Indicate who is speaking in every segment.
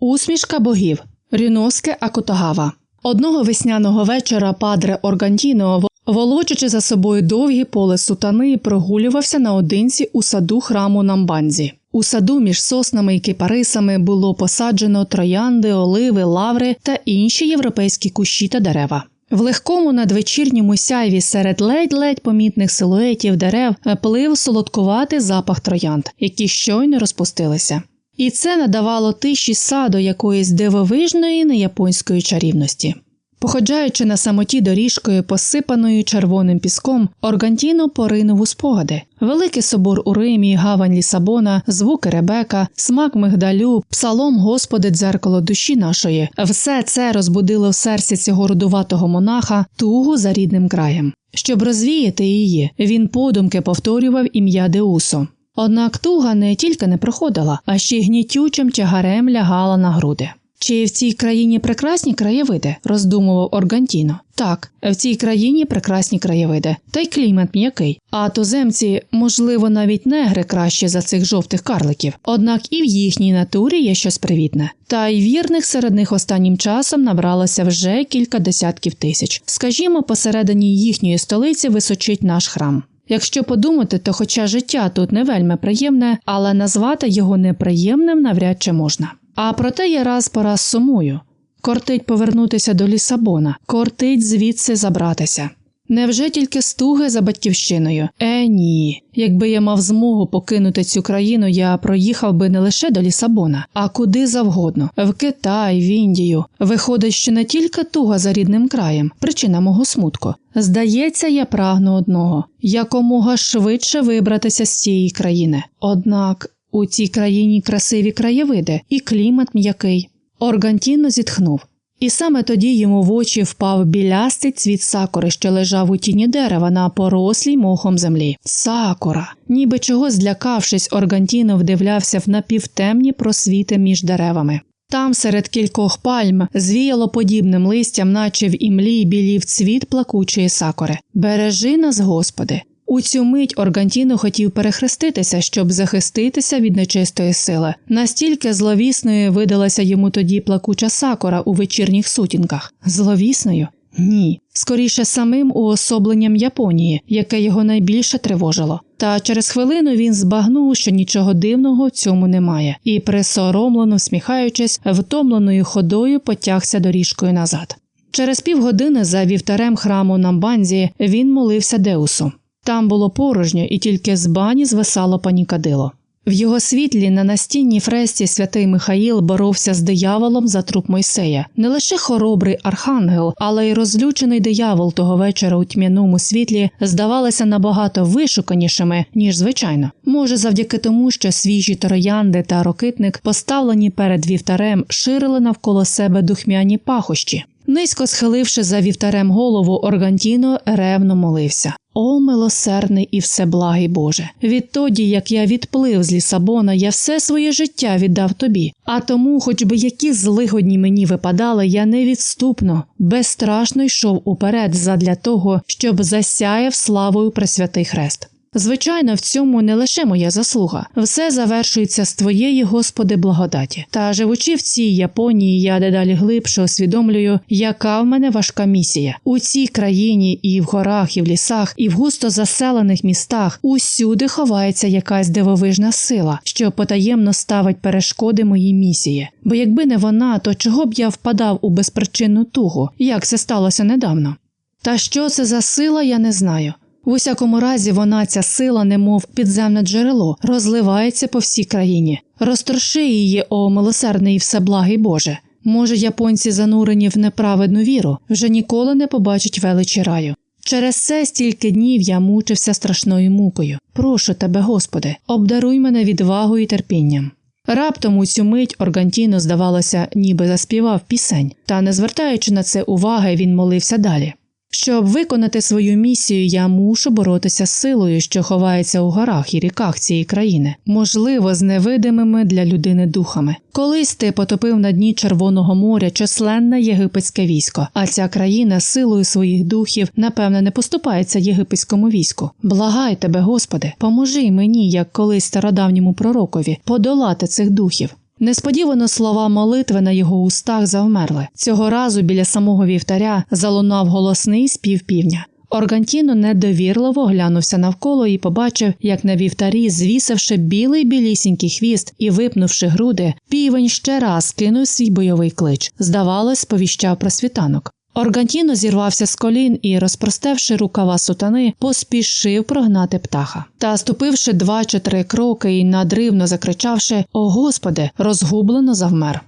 Speaker 1: Усмішка богів Рюноске Акутагава. Одного весняного вечора падре Органтіно, волочачи за собою довгі поле сутани, прогулювався наодинці у саду храму Намбанзі. У саду між соснами і кипарисами було посаджено троянди, оливи, лаври та інші європейські кущі та дерева. В легкому надвечірньому сяйві серед ледь-ледь помітних силуетів дерев плив солодкуватий запах троянд, які щойно розпустилися. І це надавало тиші саду якоїсь дивовижної неяпонської чарівності. Походжаючи на самоті доріжкою, посипаною червоним піском, Органтіно поринув у спогади. Великий собор у Римі, гавань Лісабона, звуки Ребека, смак мигдалю, псалом Господи, дзеркало душі нашої все це розбудило в серці цього рудуватого монаха тугу за рідним краєм. Щоб розвіяти її, він подумки повторював ім'я Деусо. Однак туга не тільки не проходила, а ще й гнітючим тягарем лягала на груди. Чи в цій країні прекрасні краєвиди? роздумував Органтіно. Так, в цій країні прекрасні краєвиди, та й клімат м'який. А туземці, можливо, навіть негри кращі за цих жовтих карликів. Однак і в їхній натурі є щось привітне. Та й вірних серед них останнім часом набралося вже кілька десятків тисяч. Скажімо, посередині їхньої столиці височить наш храм. Якщо подумати, то хоча життя тут не вельми приємне, але назвати його неприємним навряд чи можна. А проте я раз по раз сумую. Кортить повернутися до Лісабона, кортить звідси забратися. Невже тільки стуги за батьківщиною? Е, ні. Якби я мав змогу покинути цю країну, я проїхав би не лише до Лісабона, а куди завгодно в Китай, в Індію. Виходить, що не тільки туга за рідним краєм, причина мого смутку. Здається, я прагну одного якомога швидше вибратися з цієї країни. Однак у цій країні красиві краєвиди і клімат м'який. Органтіно зітхнув. І саме тоді йому в очі впав білястий цвіт сакури, що лежав у тіні дерева на порослій мохом землі. Сакура. Ніби чого злякавшись, Органтіно вдивлявся в напівтемні просвіти між деревами. Там, серед кількох пальм, звіяло подібним листям, наче в імлі білів цвіт плакучої сакури. Бережи нас, Господи. У цю мить Органтіно хотів перехреститися, щоб захиститися від нечистої сили. Настільки зловісною видалася йому тоді плакуча сакура у вечірніх сутінках. Зловісною? Ні, скоріше самим уособленням Японії, яке його найбільше тривожило. Та через хвилину він збагнув, що нічого дивного в цьому немає, і, присоромлено всміхаючись, втомленою ходою потягся доріжкою назад. Через півгодини за вівтарем храму Намбанзі він молився Деусу. Там було порожньо, і тільки з бані звисало панікадило. В його світлі на настінній фресті святий Михаїл боровся з дияволом за труп Мойсея. Не лише хоробрий архангел, але й розлючений диявол того вечора у тьмяному світлі здавалися набагато вишуканішими, ніж звичайно. Може, завдяки тому, що свіжі троянди та рокитник, поставлені перед вівтарем, ширили навколо себе духмяні пахощі. Низько схиливши за вівтарем голову, Органтіно ревно молився. О, милосердний і всеблагий Боже! Відтоді, як я відплив з Лісабона, я все своє життя віддав тобі, а тому, хоч би які злигодні мені випадали, я невідступно, безстрашно йшов уперед задля того, щоб засяяв славою Пресвятий Хрест. Звичайно, в цьому не лише моя заслуга, все завершується з твоєї, Господи, благодаті. Та живучи в цій Японії, я дедалі глибше усвідомлюю, яка в мене важка місія у цій країні, і в горах, і в лісах, і в густо заселених містах усюди ховається якась дивовижна сила, що потаємно ставить перешкоди моїй місії. Бо якби не вона, то чого б я впадав у безпричинну тугу, як це сталося недавно? Та що це за сила, я не знаю. В усякому разі, вона ця сила, немов підземне джерело, розливається по всій країні. Розторши її, о милосердний і всеблагий Боже. Може, японці, занурені в неправедну віру, вже ніколи не побачать величі раю. Через це стільки днів я мучився страшною мукою. Прошу тебе, Господи, обдаруй мене відвагою і терпінням. Раптом у цю мить Органтіно, здавалося, ніби заспівав пісень, та, не звертаючи на це уваги, він молився далі. Щоб виконати свою місію, я мушу боротися з силою, що ховається у горах і ріках цієї країни, можливо, з невидимими для людини духами. Колись ти потопив на дні Червоного моря численне єгипетське військо, а ця країна силою своїх духів, напевне, не поступається єгипетському війську. Благай тебе, Господи, поможи мені, як колись стародавньому пророкові, подолати цих духів. Несподівано слова молитви на його устах завмерли. Цього разу біля самого вівтаря залунав голосний спів півня. Органтіно недовірливо глянувся навколо і побачив, як на вівтарі, звісивши білий білісінький хвіст і випнувши груди, півень ще раз кинув свій бойовий клич. Здавалось, сповіщав про світанок. Органтіно зірвався з колін і, розпростевши рукава сутани, поспішив прогнати птаха. Та, ступивши два чи три кроки і надривно закричавши О Господи, розгублено завмер.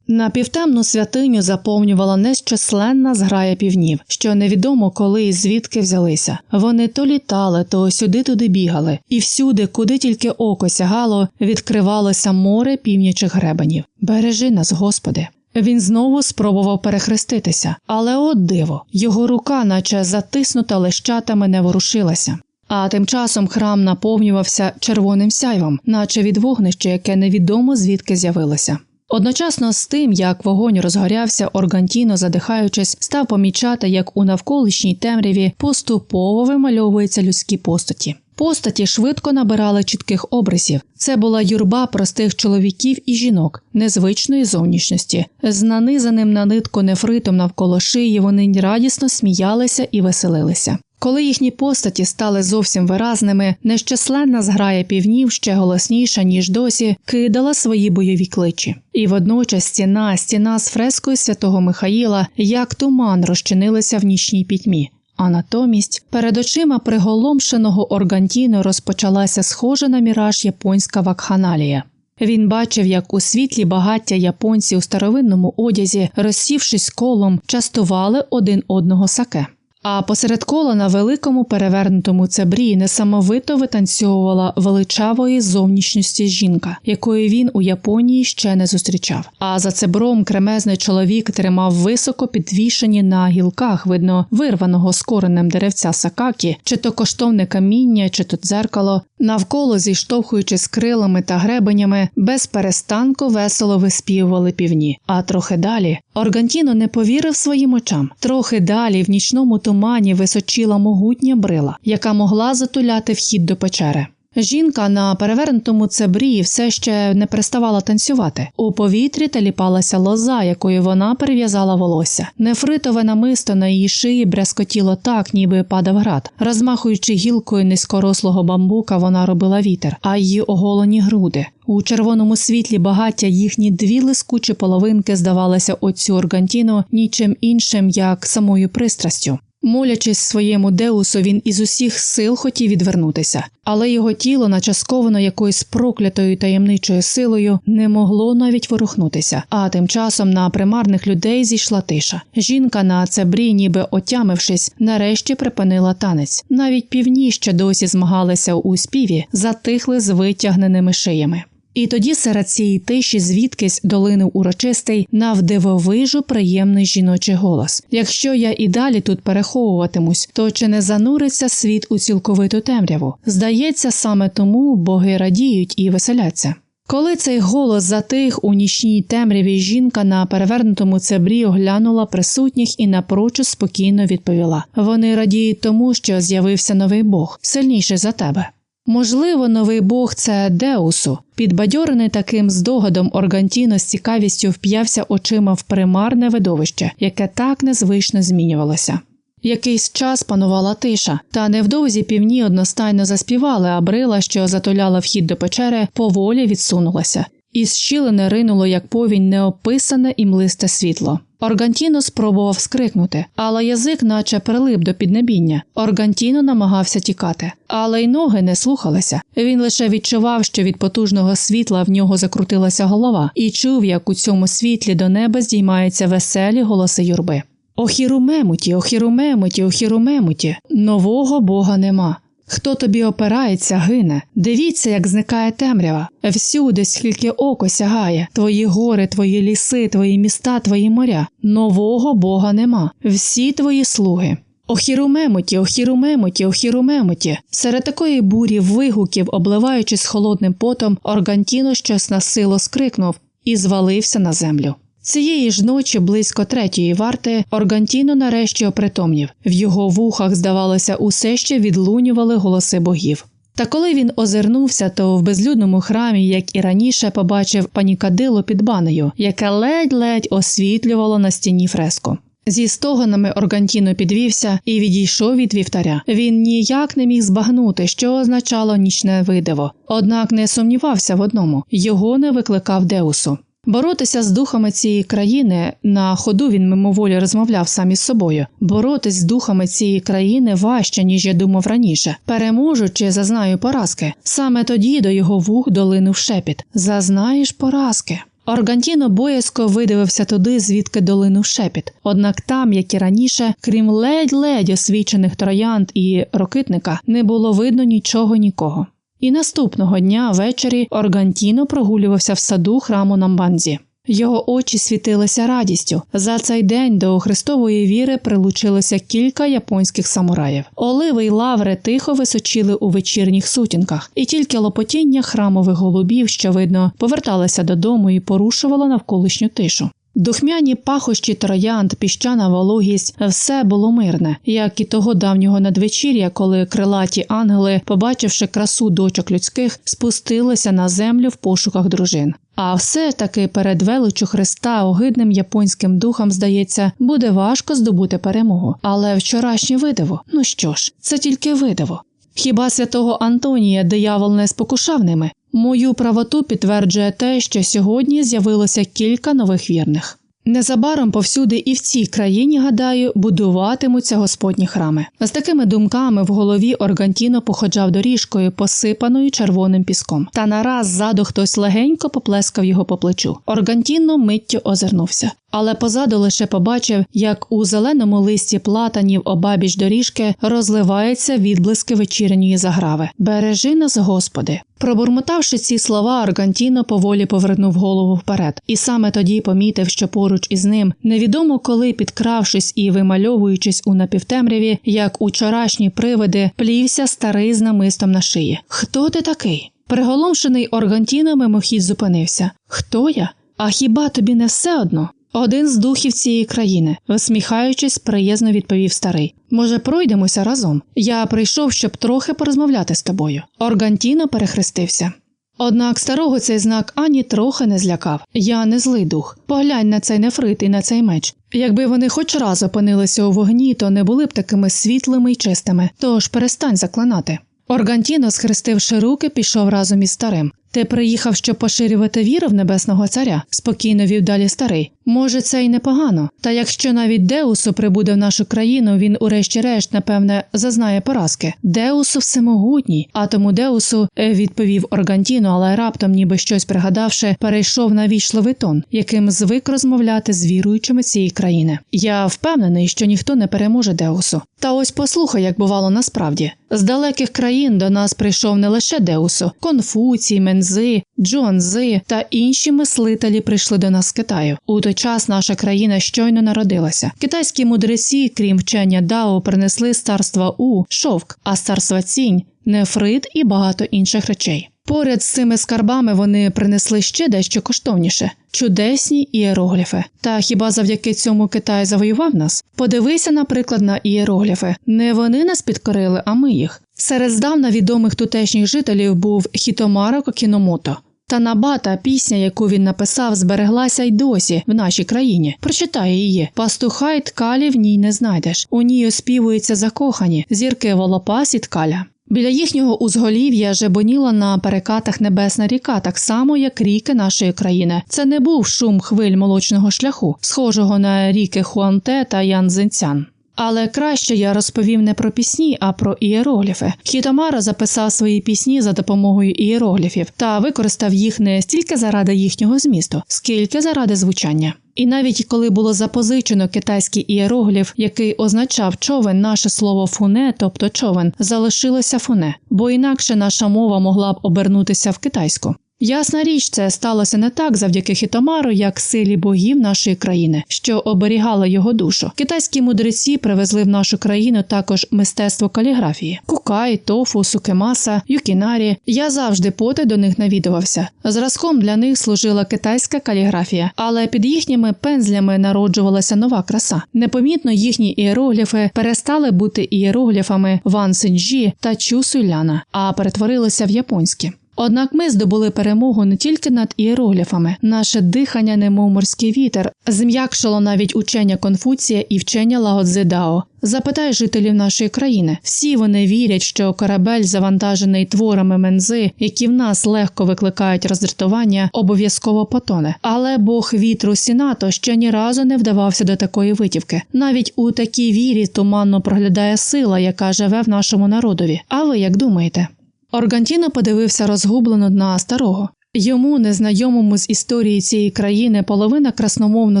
Speaker 1: На півтемну святиню заповнювала нещисленна зграя півнів, що невідомо коли і звідки взялися. Вони то літали, то сюди туди бігали, і всюди, куди тільки око сягало, відкривалося море північих гребенів. Бережи нас, Господи. Він знову спробував перехреститися, але от диво, його рука, наче затиснута лещатами, не ворушилася. А тим часом храм наповнювався червоним сяйвом, наче від вогнища, яке невідомо звідки з'явилося. Одночасно з тим, як вогонь розгорявся, Органтіно, задихаючись, став помічати, як у навколишній темряві поступово вимальовуються людські постаті. Постаті швидко набирали чітких образів. Це була юрба простих чоловіків і жінок незвичної зовнішності. З нанизаним на нитку нефритом навколо шиї вони радісно сміялися і веселилися. Коли їхні постаті стали зовсім виразними, нещасленна зграя півнів ще голосніша, ніж досі, кидала свої бойові кличі. І водночас стіна, стіна з фрескою святого Михаїла, як туман розчинилися в нічній пітьмі. А натомість перед очима приголомшеного Органтіно розпочалася схожа на міраж японська вакханалія. Він бачив, як у світлі багаття японці у старовинному одязі, розсівшись колом, частували один одного саке. А посеред кола на великому перевернутому цебрі несамовито витанцьовувала величавої зовнішністі жінка, якої він у Японії ще не зустрічав. А за цебром кремезний чоловік тримав високо підвішені на гілках, видно, вирваного з коренем деревця сакакі, чи то коштовне каміння, чи то дзеркало. Навколо, зіштовхуючись крилами та гребенями, без перестанку весело виспівували півні. А трохи далі Органтіно не повірив своїм очам. Трохи далі в нічному тумані височила могутня брила, яка могла затуляти вхід до печери. Жінка на перевернутому цебрі все ще не переставала танцювати. У повітрі таліпалася лоза, якою вона перев'язала волосся. Нефритове намисто на її шиї брязкотіло так, ніби падав град. Розмахуючи гілкою низькорослого бамбука, вона робила вітер, а її оголені груди. У червоному світлі багаття їхні дві лискучі половинки здавалися оцю Органтіно нічим іншим, як самою пристрастю. Молячись своєму Деусу, він із усіх сил хотів відвернутися, але його тіло, начасковано якоюсь проклятою таємничою силою, не могло навіть ворухнутися. А тим часом на примарних людей зійшла тиша. Жінка на цебрі, ніби отямившись, нарешті припинила танець. Навіть півні, що досі змагалися у співі, затихли з витягненими шиями. І тоді серед цієї тиші звідкись долинув урочистий навдивовижу приємний жіночий голос. Якщо я і далі тут переховуватимусь, то чи не зануриться світ у цілковиту темряву? Здається, саме тому боги радіють і веселяться. Коли цей голос затих у нічній темряві, жінка на перевернутому цебрі оглянула присутніх і напрочуд спокійно відповіла: вони радіють тому, що з'явився новий Бог, сильніший за тебе. Можливо, новий бог це Деусу. Підбадьорений таким здогадом Органтіно з цікавістю вп'явся очима в примарне видовище, яке так незвично змінювалося. Якийсь час панувала тиша, та невдовзі півні одностайно заспівали, а брила, що затуляла вхід до печери, поволі відсунулася. Із щілини ринуло, як повінь, неописане і млисте світло. Органтіно спробував скрикнути, але язик, наче прилип до піднебіння. Органтіно намагався тікати, але й ноги не слухалися. Він лише відчував, що від потужного світла в нього закрутилася голова, і чув, як у цьому світлі до неба здіймаються веселі голоси юрби. Охірумемуті, охірумемуті, охірумемуті, нового бога нема. Хто тобі опирається, гине. Дивіться, як зникає темрява. Всюди, скільки око сягає, твої гори, твої ліси, твої міста, твої моря. Нового бога нема. Всі твої слуги. Охірумемоті, охірумемоті, охірумемоті. Серед такої бурі вигуків, обливаючись холодним потом, Органтіно щось насило скрикнув і звалився на землю. Цієї ж ночі, близько третьої варти, Органтіно нарешті опритомнів. В його вухах, здавалося, усе ще відлунювали голоси богів. Та коли він озирнувся, то в безлюдному храмі, як і раніше, побачив панікадило під банею, яке ледь-ледь освітлювало на стіні фреску. Зі стогонами Органтіно підвівся і відійшов від вівтаря. Він ніяк не міг збагнути, що означало нічне видиво, однак не сумнівався в одному його не викликав Деусу. Боротися з духами цієї країни на ходу він мимоволі розмовляв сам із собою. Боротись з духами цієї країни важче, ніж я думав раніше. Переможу чи зазнаю поразки. Саме тоді до його вух долинув шепіт: Зазнаєш поразки. Органтіно боязко видивився туди, звідки долинув шепіт. Однак там, як і раніше, крім ледь-ледь освічених троянд і рокитника, не було видно нічого нікого. І наступного дня ввечері Органтіно прогулювався в саду храму Намбанзі. Його очі світилися радістю. За цей день до Христової віри прилучилося кілька японських самураїв. Оливи й лаври тихо височили у вечірніх сутінках, і тільки лопотіння храмових голубів, що видно, поверталися додому і порушувало навколишню тишу. Духмяні пахощі троянд, піщана вологість все було мирне, як і того давнього надвечір'я, коли крилаті ангели, побачивши красу дочок людських, спустилися на землю в пошуках дружин. А все таки перед величу Христа огидним японським духам, здається, буде важко здобути перемогу. Але вчорашнє видиво, ну що ж, це тільки видиво. Хіба святого Антонія диявол не спокушав ними? Мою правоту підтверджує те, що сьогодні з'явилося кілька нових вірних. Незабаром повсюди і в цій країні, гадаю, будуватимуться господні храми. З такими думками в голові Органтіно походжав доріжкою, посипаною червоним піском. Та нараз ззаду хтось легенько поплескав його по плечу. Органтіно миттю озирнувся. Але позаду лише побачив, як у зеленому листі платанів обабіч доріжки розливаються відблиски вечірньої заграви. Бережи нас, Господи. Пробурмотавши ці слова, Аргантіно поволі повернув голову вперед, і саме тоді помітив, що поруч із ним, невідомо коли підкравшись і вимальовуючись у напівтемряві, як учорашні привиди, плівся старий з намистом на шиї. Хто ти такий? Приголомшений Органтіно мимохідь зупинився. Хто я? А хіба тобі не все одно? Один з духів цієї країни, усміхаючись, приязно відповів старий. Може, пройдемося разом? Я прийшов, щоб трохи порозмовляти з тобою. Органтіно перехрестився. Однак старого цей знак ані трохи не злякав. Я не злий дух. Поглянь на цей нефрит і на цей меч. Якби вони хоч раз опинилися у вогні, то не були б такими світлими й чистими. Тож перестань заклинати. Органтіно, схрестивши руки, пішов разом із старим. Ти приїхав, щоб поширювати віру в небесного царя, спокійно вів далі старий. Може, це й непогано. Та якщо навіть Деусу прибуде в нашу країну, він, урешті-решт, напевне, зазнає поразки. Деусу всемогутній, а тому Деусу е, відповів Органтіно, але раптом, ніби щось пригадавши, перейшов на вічливий тон, яким звик розмовляти з віруючими цієї країни. Я впевнений, що ніхто не переможе Деусу. Та ось послухай, як бувало насправді. З далеких країн до нас прийшов не лише Деусу, Конфуцій, Мензи, Джонзи та інші мислителі прийшли до нас з Китаю. У той час наша країна щойно народилася. Китайські мудреці, крім вчення Дао, принесли з царства У шовк, а з царства цінь нефрит і багато інших речей. Поряд з цими скарбами вони принесли ще дещо коштовніше чудесні ієрогліфи. Та хіба завдяки цьому Китай завоював нас? Подивися, наприклад, на ієрогліфи. Не вони нас підкорили, а ми їх. Серед здавна відомих тутешніх жителів був Хітомаро Кокіномото. Та набата пісня, яку він написав, збереглася й досі в нашій країні. Прочитай її. Пастуха й ткалі в ній не знайдеш. У ній оспівуються закохані, зірки волопас і ткаля. Біля їхнього узголів'я жебоніла на перекатах небесна ріка, так само, як ріки нашої країни. Це не був шум хвиль молочного шляху, схожого на ріки Хуанте та Янзинцян. Але краще я розповім не про пісні, а про ієрогліфи. Хітомара записав свої пісні за допомогою ієрогліфів та використав їх не стільки заради їхнього змісту, скільки заради звучання. І навіть коли було запозичено китайський ієрогліф, який означав човен, наше слово фуне, тобто човен, залишилося фуне, бо інакше наша мова могла б обернутися в китайську. Ясна річ, це сталося не так завдяки Хітомару, як силі богів нашої країни, що оберігала його душу. Китайські мудреці привезли в нашу країну також мистецтво каліграфії: кукай, тофу, сукемаса, юкінарі. Я завжди поти до них навідувався. Зразком для них служила китайська каліграфія, але під їхніми пензлями народжувалася нова краса. Непомітно їхні іерогліфи перестали бути іерогліфами Ван Синджі та Чу Суйляна, а перетворилися в японські. Однак ми здобули перемогу не тільки над іерогліфами. Наше дихання, немов морський вітер, зм'якшило навіть учення Конфуція і вчення Лао Цзедао. Запитай жителів нашої країни. Всі вони вірять, що корабель, завантажений творами мензи, які в нас легко викликають роздратування, обов'язково потоне. Але Бог вітру Сінато ще ні разу не вдавався до такої витівки. Навіть у такій вірі туманно проглядає сила, яка живе в нашому народові. А ви як думаєте? Органтіно подивився розгублено на старого. Йому, незнайомому з історії цієї країни, половина красномовно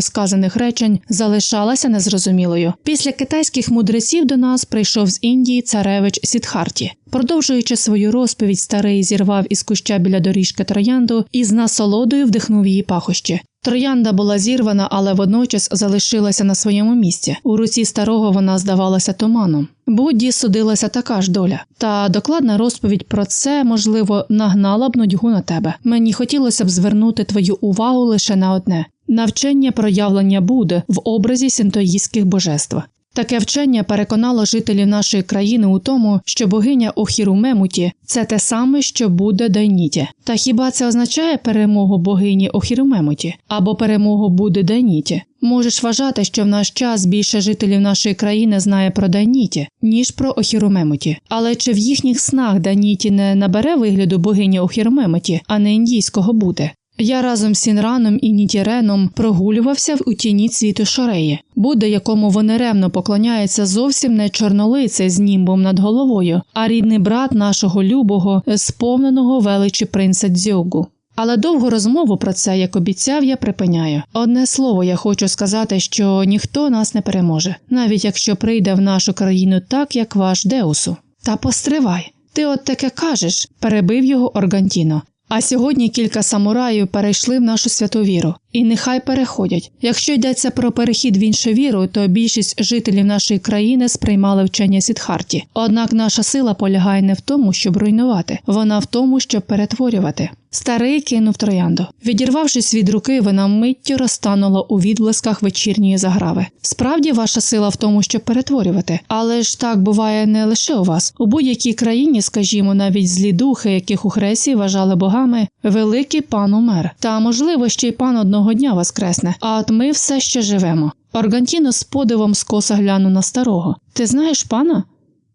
Speaker 1: сказаних речень залишалася незрозумілою. Після китайських мудреців до нас прийшов з Індії царевич Сідхарті. Продовжуючи свою розповідь, старий зірвав із куща біля доріжки троянду і з насолодою вдихнув її пахощі. Троянда була зірвана, але водночас залишилася на своєму місці. У руці старого вона здавалася туманом. Будді судилася така ж доля. Та докладна розповідь про це, можливо, нагнала б нудьгу на тебе. Мені хотілося б звернути твою увагу лише на одне навчення проявлення буде в образі синтоїстських божеств. Таке вчення переконало жителів нашої країни у тому, що богиня Охіру Мемуті – це те саме, що буде Дайніті. Та хіба це означає перемогу богині Охіру Мемуті або перемогу буде Дайніті? Можеш вважати, що в наш час більше жителів нашої країни знає про Дайніті, ніж про Охіромемоті. Але чи в їхніх снах Дайніті не набере вигляду богині Охіромемоті, а не індійського Буди? Я разом з Сінраном і Нітіреном прогулювався у тіні цвіту шореї. Будда, якому вони ревно поклоняються, зовсім не чорнолицей з німбом над головою, а рідний брат нашого любого, сповненого величі принца Дзьогу. Але довгу розмову про це, як обіцяв, я припиняю. Одне слово, я хочу сказати, що ніхто нас не переможе, навіть якщо прийде в нашу країну так, як ваш Деусу. Та постривай. Ти от таке кажеш, перебив його Органтіно. А сьогодні кілька самураїв перейшли в нашу святу віру, і нехай переходять. Якщо йдеться про перехід в іншу віру, то більшість жителів нашої країни сприймали вчення Сідхарті. Однак наша сила полягає не в тому, щоб руйнувати, вона в тому, щоб перетворювати. Старий кинув троянду. Відірвавшись від руки, вона миттю розтанула у відблисках вечірньої заграви. Справді, ваша сила в тому, щоб перетворювати, але ж так буває не лише у вас. У будь-якій країні, скажімо, навіть злі духи, яких у Хресі вважали богами, великий пан умер. Та можливо, ще й пан одного дня воскресне. А от ми все ще живемо. Органтіно з подивом скоса глянув на старого. Ти знаєш пана?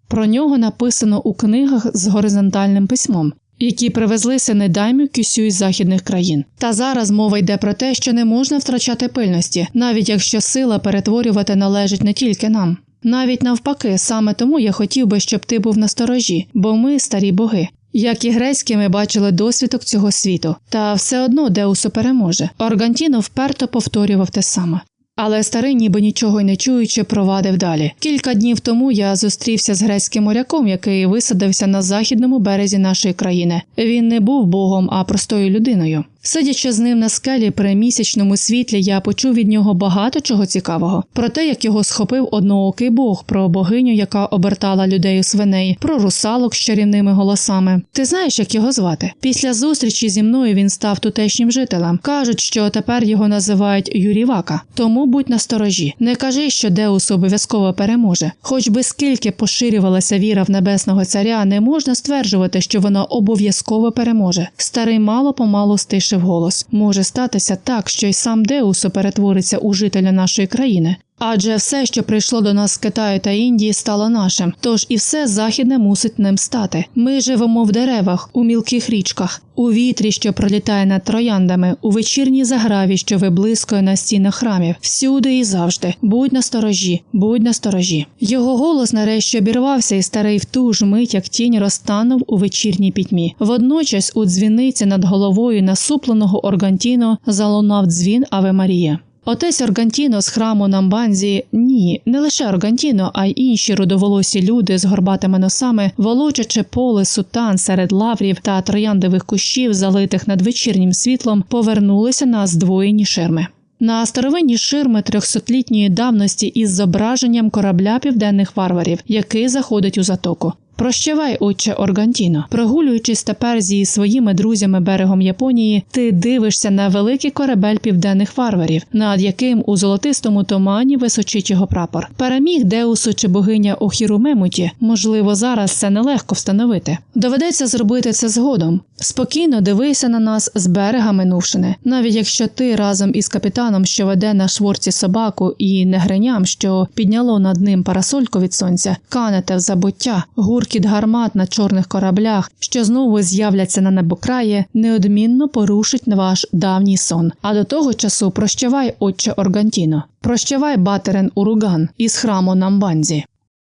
Speaker 1: Про нього написано у книгах з горизонтальним письмом які привезли синедаймю кюсю із західних країн. Та зараз мова йде про те, що не можна втрачати пильності, навіть якщо сила перетворювати належить не тільки нам. Навіть навпаки, саме тому я хотів би, щоб ти був на сторожі, бо ми старі боги. Як і грецькі, ми бачили досвідок цього світу, та все одно Деусу переможе. Органтіно вперто повторював те саме. Але старий, ніби нічого й не чуючи, провадив далі. Кілька днів тому я зустрівся з грецьким моряком, який висадився на західному березі нашої країни. Він не був богом, а простою людиною. Сидячи з ним на скелі при місячному світлі, я почув від нього багато чого цікавого про те, як його схопив одноокий бог, про богиню, яка обертала людей у свиней, про русалок з чарівними голосами. Ти знаєш, як його звати? Після зустрічі зі мною він став тутешнім жителем. кажуть, що тепер його називають Юрівака. Тому будь насторожі. Не кажи, що Деус обов'язково переможе. Хоч би скільки поширювалася віра в небесного царя, не можна стверджувати, що вона обов'язково переможе. Старий мало помалу стиш збільшив голос. Може статися так, що й сам Деусо перетвориться у жителя нашої країни. Адже все, що прийшло до нас з Китаю та Індії, стало нашим, тож і все західне мусить ним стати. Ми живемо в деревах, у мілких річках, у вітрі, що пролітає над трояндами, у вечірній заграві, що виблискує на стінах храмів, всюди і завжди. Будь на сторожі, будь на сторожі. Його голос нарешті обірвався, і старий в ту ж мить, як тінь розтанув у вечірній пітьмі. Водночас у дзвіниці над головою насупленого Органтіно залунав дзвін Аве Марія. Отець Органтіно з храму Намбанзі ні, не лише Органтіно, а й інші рудоволосі люди з горбатими носами, волочачи поле сутан серед лаврів та трояндових кущів, залитих надвечірнім світлом, повернулися на здвоєні ширми. На старовинні ширми трьохсотлітньої давності із зображенням корабля південних варварів, який заходить у затоку. Прощавай, отче Органтіно. Прогулюючись тепер зі своїми друзями берегом Японії, ти дивишся на великий корабель південних варварів, над яким у золотистому тумані височить його прапор. Переміг Деусу чи богиня Охіру Мемуті. Можливо, зараз це нелегко встановити. Доведеться зробити це згодом. Спокійно дивися на нас з берега Минувшини, навіть якщо ти разом із капітаном, що веде на шворці собаку, і негриням, що підняло над ним парасольку від сонця, канете в забуття, гуркіт гармат на чорних кораблях, що знову з'являться на небокраї, неодмінно порушить ваш давній сон. А до того часу прощавай, отче Органтіно. Прощавай, батерен Уруган із храму Намбанзі.